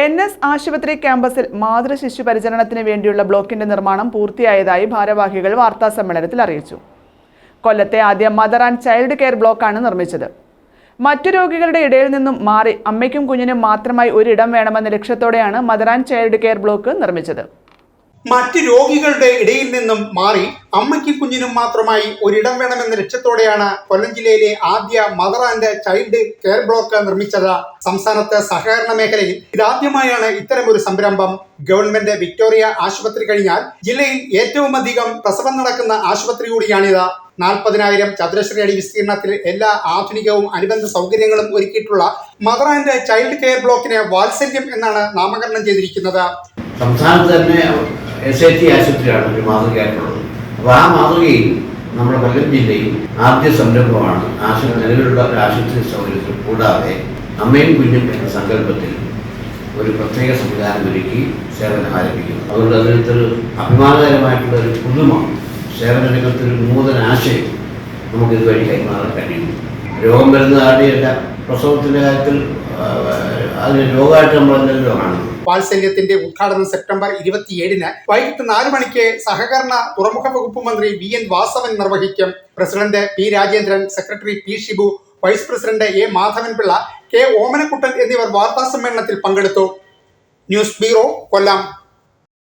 N S ആശുപത്രി ക്യാമ്പസിൽ മാതൃ ശിശു പരിചരണത്തിന് വേണ്ടിയുള്ള ബ്ലോക്കിന്റെ നിർമ്മാണം പൂർത്തിയായതായി ഭാരവാഹികൾ വാർത്താ സമ്മേളനത്തിൽ അറിയിച്ചു. കൊല്ലത്തെ ആദ്യ മദർ ആൻഡ് ചൈൽഡ് കെയർ ബ്ലോക്കാണ് നിർമ്മിച്ചത്. മറ്റു രോഗികളുടെ ഇടയിൽ നിന്നും മാറി അമ്മയ്ക്കും കുഞ്ഞിനും മാത്രമായി ഒരിടം വേണമെന്ന ലക്ഷ്യത്തോടെയാണ് mother and child care block നിർമ്മിച്ചത്. മറ്റ് രോഗികളുടെ ഇടയിൽ നിന്നും മാറി അമ്മയ്ക്കും കുഞ്ഞിനും മാത്രമായി ഒരിടം വേണമെന്ന ലക്ഷ്യത്തോടെയാണ് കൊല്ലം ജില്ലയിലെ ആദ്യ mother and child care block നിർമ്മിച്ചത്. സംസ്ഥാനത്ത് സഹകരണ മേഖലയിൽ ഇതാദ്യമായാണ് ഒരു സംരംഭം. ഗവൺമെന്റ് വിക്ടോറിയ ആശുപത്രി കഴിഞ്ഞാൽ ജില്ലയിൽ ഏറ്റവും അധികം പ്രസവം നടക്കുന്ന ആശുപത്രി കൂടിയാണിത്. നാൽപ്പതിനായിരം ചതുരശ്ര അടി വിസ്തീർണത്തിൽ എല്ലാ ആധുനികവും അനുബന്ധ സൗകര്യങ്ങളും ഒരുക്കിയിട്ടുള്ള മദർ ആൻഡ് ചൈൽഡ് കെയർ ബ്ലോക്കിന് വാത്സല്യം എന്നാണ് നാമകരണം ചെയ്തിരിക്കുന്നത്. സംസ്ഥാനത്ത് തന്നെ എസ് ഐ ടി ആശുപത്രിയാണ് ഒരു മാതൃകയായിട്ടുള്ളത്. അപ്പോൾ ആ മാതൃകയിൽ നമ്മുടെ കൊല്ലം ജില്ലയിൽ ആദ്യ സംരംഭമാണ് ആശു നിലവിലുള്ള ഒരു ആശുപത്രി സൗകര്യത്തിൽ കൂടാതെ അമ്മയും കുഞ്ഞും എന്ന സങ്കല്പത്തിൽ ഒരു പ്രത്യേക സംവിധാനം ഒരുക്കി സേവനം ആരംഭിക്കുന്നു. അതുകൊണ്ട് അതിനകത്തൊരു അഭിമാനകരമായിട്ടുള്ള ഒരു പുതുമ. സേവന രംഗത്തൊരു നൂതന ആശയം നമുക്ക് ഇതുവഴി കൈമാറാൻ കഴിയുന്നു. രോഗം വരുന്ന കാര്യമല്ല പ്രസവത്തിന്റെ കാര്യത്തിൽ അതിന് രോഗമായിട്ട് നമ്മളെന്തെങ്കിലും കാണുന്നു വാത്സല്യത്തിന്റെ ഉദ്ഘാടനം സെപ്റ്റംബർ ഇരുപത്തിയേഴിന് വൈകിട്ട് നാല് മണിക്ക് സഹകരണ തുറമുഖ വകുപ്പ് മന്ത്രി വി എൻ വാസവൻ നിർവഹിക്കും. President P Rajendran secretary P Shibu vice president A Madhavan Pillai K Omanakuttan എന്നിവർ വാർത്താ സമ്മേളനത്തിൽ പങ്കെടുത്തു. News bureau Kollam.